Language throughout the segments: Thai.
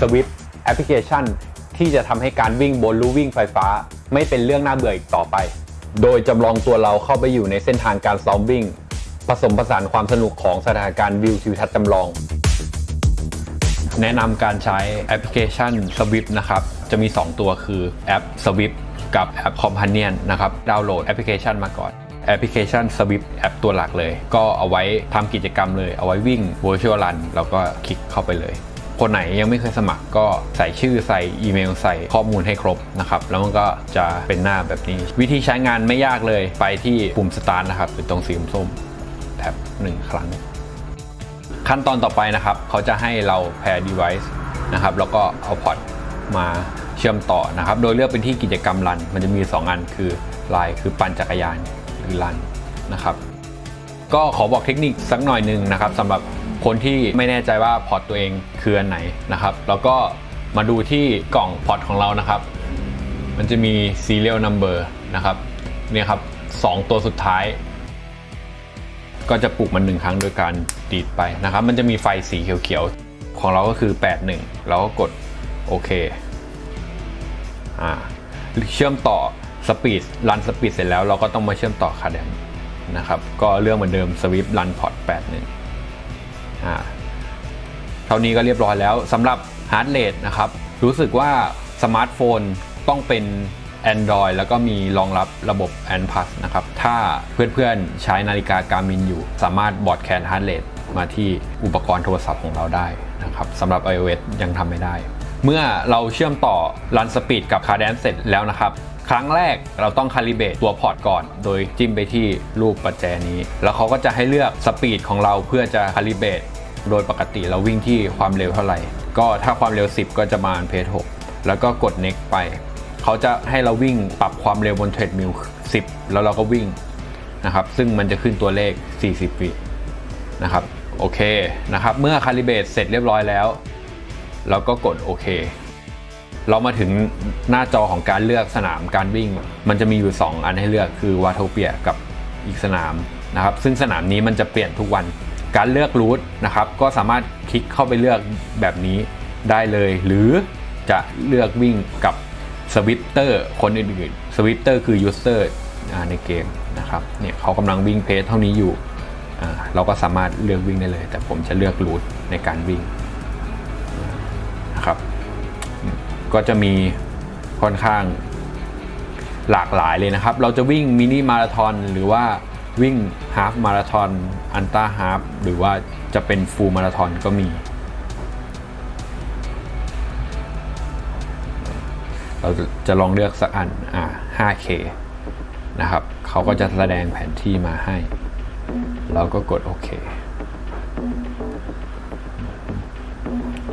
Swift แอปพลิเคชัน ที่จะทำให้การวิ่งบนลู่วิ่งไฟฟ้า ไม่เป็นเรื่องน่าเบื่ออีกต่อไป โดยจำลองตัวเราเข้าไปอยู่ในเส้นทางการซ้อมวิ่ง ผสมผสานความสนุกของสถานการณ์วิวทิวทัศน์จำลอง แนะนำการใช้แอปพลิเคชัน Swift นะครับ จะมี 2 ตัวคือแอป Swift กับแอป Companion นะครับ ดาวน์โหลดแอปพลิเคชันมาก่อนแอปพลิเคชัน Swift แอปตัวหลักเลย ก็เอาไว้ทำกิจกรรมเลย เอาไว้วิ่ง Virtual Run แล้วก็คลิกเข้าไปเลย คนไหนยังไม่เคยสมัครก็ใส่ชื่อใส่อีเมลใส่ข้อมูลให้ครบนะครับ แล้วมันก็จะเป็นหน้าแบบนี้ วิธีใช้งานไม่ยากเลยไปที่ปุ่ม Start นะครับเป็นตรงสีส้มแท็บหนึ่งครั้ง ขั้นตอนต่อไปนะครับ เขาจะให้เรา pair device นะครับ แล้วก็เอาพอร์ตมาเชื่อมต่อนะครับ โดยเลือกเป็นที่กิจกรรมรัน มันจะมี 2 อันคือลายคือปั่นจักรยานหรือรันนะครับ ก็ขอบอกเทคนิคสักหน่อยหนึ่งนะครับสำหรับ คนที่ไม่แน่ใจว่าพอร์ตตัวเองคืออันไหนนะครับ แล้วก็มาดูที่กล่องพอร์ตของเรานะครับ มันจะมี serial number นะครับเนี่ยครับสองตัวสุดท้าย ก็จะปลุกมันหนึ่งครั้งโดยการดีดไปนะครับ มันจะมีไฟสีเขียวๆ ของเราก็คือ 81เราก็กดโอเคอ่าเชื่อมต่อสปีดรันสปีดเสร็จแล้วเราก็ต้องมาเชื่อมต่อคาเดนนะครับ ก็เรื่องเหมือนเดิมสวิปรันพอร์ต81อ่า เท่านี้ก็เรียบร้อยแล้วสำหรับฮาร์ดเรทนะครับ รู้สึกว่าสมาร์ทโฟนต้องเป็น Android แล้วก็มีรองรับระบบ a n p a s นะครับ ถ้าเพื่อนๆใช้นาฬิกา Garmin อยู่ สามารถบอร์ดแคนฮาร์ดเรทมาที่อุปกรณ์โทรศัพท์ของเราได้นะครับสำหรับ iOS ยังทำไม่ได้ เมื่อเราเชื่อมต่อ Run Speed กับ Cadence เสร็จแล้วนะครับ ครั้งแรกเราต้องคาลิเบตตัวพอร์ตก่อน โดยจิ้มไปที่รูปประแจนี้ แล้วเขาก็จะให้เลือกสปีดของเราเพื่อจะคาลิเบตโดยปกติเราวิ่งที่ความเร็วเท่าไหร่ ก็ถ้าความเร็ว 10 ก็จะมาเพจ6แล้วก็กด next ไป เขาจะให้เราวิ่งปรับความเร็วบนเทรดมิล10 แล้วเราก็วิ่งนะครับ ซึ่งมันจะขึ้นตัวเลข 40 วินะครับ โอเคนะครับ เมื่อคาลิเบตเสร็จเรียบร้อยแล้ว เราก็กดโอเค เรามาถึงหน้าจอของการเลือกสนามการวิ่ง มันจะมีอยู่ 2 อันให้เลือกคือวาโทเปียกับอีกสนามนะครับ ซึ่งสนามนี้มันจะเปลี่ยนทุกวัน การเลือกรูทนะครับ ก็สามารถคลิกเข้าไปเลือกแบบนี้ได้เลย หรือจะเลือกวิ่งกับสวิปเตอร์คนอื่นๆสวิปเตอร์คือยูสเซอร์ในเกมนะครับเนี่ยเขากำลังวิ่งเพจเท่านี้อยู่เราก็สามารถเลือกวิ่งได้เลย แต่ผมจะเลือกรูทในการวิ่งนะครับ ก็จะมีค่อนข้างหลากหลายเลยนะครับ เราจะวิ่งมินิมาราทอนหรือว่าวิ่งฮาฟมาราทอนอันต้าฮาฟหรือว่าจะเป็นฟูลมาราทอนก็มี เราจะลองเลือกสักอันอ่า 5K นะครับ เขาก็จะแสดงแผนที่มาให้ เราก็กดโอเค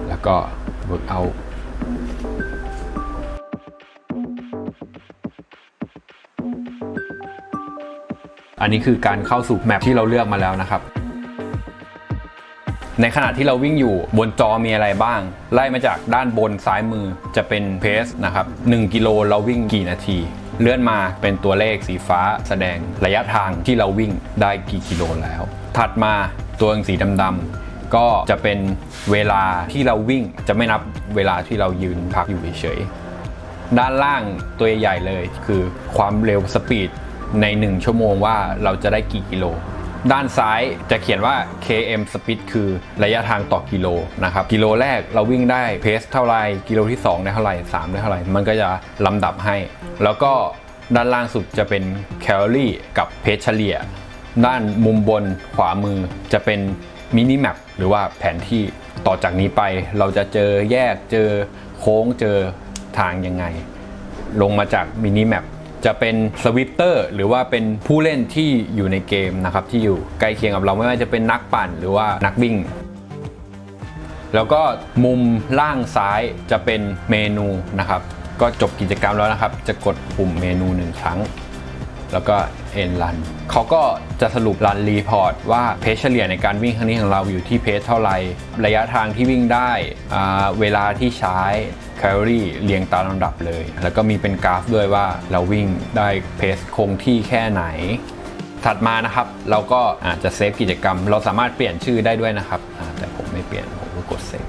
แล้วก็ work out อันนี้คือการเข้าสู่แมปที่เราเลือกมาแล้วนะครับ ในขณะที่เราวิ่งอยู่บนจอมีอะไรบ้าง ไล่มาจากด้านบนซ้ายมือจะเป็นเพสนะครับ1กิโลเราวิ่งกี่นาทีเลื่อนมาเป็นตัวเลขสีฟ้าแสดงระยะทางที่เราวิ่งได้กี่กิโลแล้ว ถัดมาตัวสีดำๆก็จะเป็นเวลาที่เราวิ่งจะไม่นับเวลาที่เรายืนพักอยู่เฉยๆด้านล่างตัวใหญ่เลยคือความเร็วสปีด ใน 1 ชั่วโมงว่าเราจะได้กี่กิโล ด้านซ้ายจะเขียนว่า km speed คือระยะทางต่อกิโลนะครับ กิโลแรกเราวิ่งได้เพสเท่าไรกิโลที่ 2 ได้เท่าไร3 ได้เท่าไรมันก็จะลำดับให้ แล้วก็ด้านล่างสุดจะเป็นแคลอรี่กับเพสเฉลี่ย ด้านมุมบนขวามือจะเป็นมินิแมปหรือว่าแผนที่ต่อจากนี้ไปเราจะเจอแยกเจอโค้งเจอทางยังไง ลงมาจากมินิแมป จะเป็นสวิปเตอร์หรือว่าเป็นผู้เล่นที่อยู่ในเกมนะครับที่อยู่ใกล้เคียงกับเราไม่ว่าจะเป็นนักปั่นหรือว่านักวิ่ง แล้วก็มุมล่างซ้ายจะเป็นเมนูนะครับ ก็จบกิจกรรมแล้วนะครับ จะกดปุ่มเมนูหนึ่งครั้ง แล้วก็ end run เขาก็จะสรุปรันรีพอร์ตว่าเพจเฉลี่ยในการวิ่งครั้งนี้ของเราอยู่ที่เพจเท่าไหร่ระยะทางที่วิ่งได้เวลาที่ใช้ แคลอรี่เรียงตามลำดับเลย แล้วก็มีเป็นกราฟด้วยว่าเราวิ่งได้เพสคงที่แค่ไหน ถัดมานะครับ เราก็อาจจะเซฟกิจกรรม เราสามารถเปลี่ยนชื่อได้ด้วยนะครับ แต่ผมไม่เปลี่ยน ผมก็กดเซฟ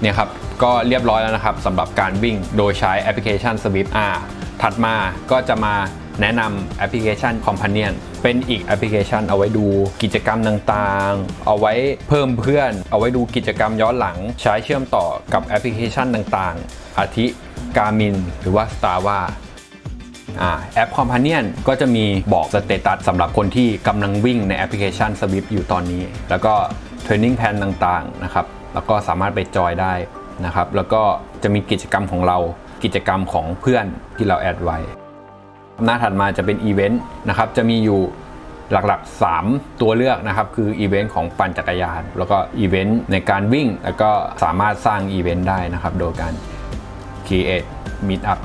เนี่ยครับ ก็เรียบร้อยแล้วนะครับสำหรับการวิ่งโดยใช้แอปพลิเคชัน Swift R ถัดมาก็จะมา แนะนำแอปพลิเคชัน Companion เป็นอีกแอปพลิเคชันเอาไว้ดูกิจกรรมต่างๆ เอาไว้เพิ่มเพื่อน เอาไว้ดูกิจกรรมย้อนหลัง ใช้เชื่อมต่อกับแอปพลิเคชันต่างๆ อาทิ Garmin หรือว่า Strava แอป Companion ก็จะมีบอกสเตตัสสำหรับคนที่กำลังวิ่งในแอปพลิเคชัน Swift อยู่ตอนนี้ แล้วก็ Training Plan ต่างๆนะครับแล้วก็สามารถไปจอยได้นะครับแล้วก็จะมีกิจกรรมของเรากิจกรรมของเพื่อนที่เราแอดไว้ หน้าถัดมาจะเป็นอีเวนต์นะครับจะมีอยู่หลักๆ 3 ตัวเลือกนะครับคืออีเวนต์ของปั่นจักรยาน แล้วก็อีเวนต์ในการวิ่ง แล้วก็สามารถสร้างอีเวนต์ได้นะครับ โดยการ create meetup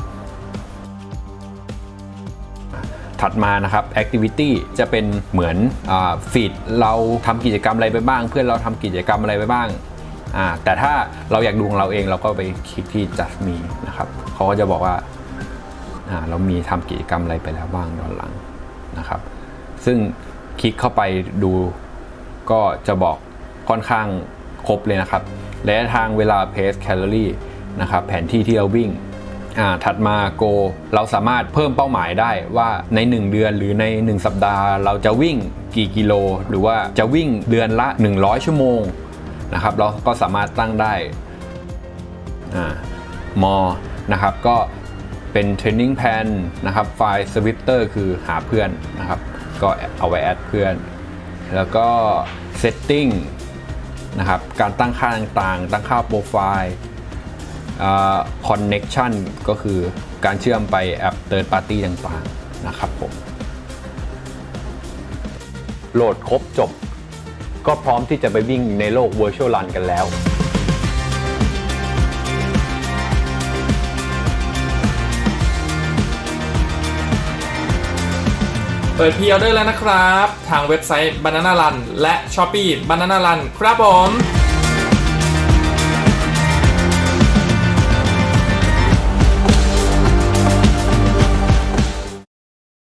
ถัดมานะครับ activity จะเป็นเหมือนฟีดเราทำกิจกรรมอะไรไปบ้าง เพื่อนเราทำกิจกรรมอะไรไปบ้างอ่าแต่ถ้าเราอยากดูของเราเองเราก็ไปคลิกที่ just me นะครับเขาก็จะบอกว่า เรามีทำกิจกรรมอะไรไปแล้วบ้างย้อนหลังนะครับ ซึ่งคลิกเข้าไปดูก็จะบอกค่อนข้างครบเลยนะครับระยะทางเวลาเพสแคลอรี่นะครับแผนที่ที่เราวิ่งถัดมาโกเราสามารถเพิ่มเป้าหมายได้ว่าใน 1 เดือนหรือใน 1 สัปดาห์ เราจะวิ่งกี่กิโล หรือว่าจะวิ่งเดือนละ 100 ชั่วโมงนะครับเราก็สามารถตั้งได้อมอนะครับก็ เป็น training plan นะครับไฟล์ Swifter คือหาเพื่อนนะครับ ก็เอาไว้แอดเพื่อน แล้วก็ setting นะครับ การตั้งค่าต่างๆ ตั้งค่าโปรไฟล์คอนเน็กชันก็คือการเชื่อมไปแอป Third Party ต่างๆ นะครับผมโหลดครบจบ ก็พร้อมที่จะไปวิ่งในโลก Virtual Run กันแล้ว ปิดพีออเดอร์แล้วนะครับ ทางเว็บไซต์ Banana Run และ Shopee Banana Run ครับผม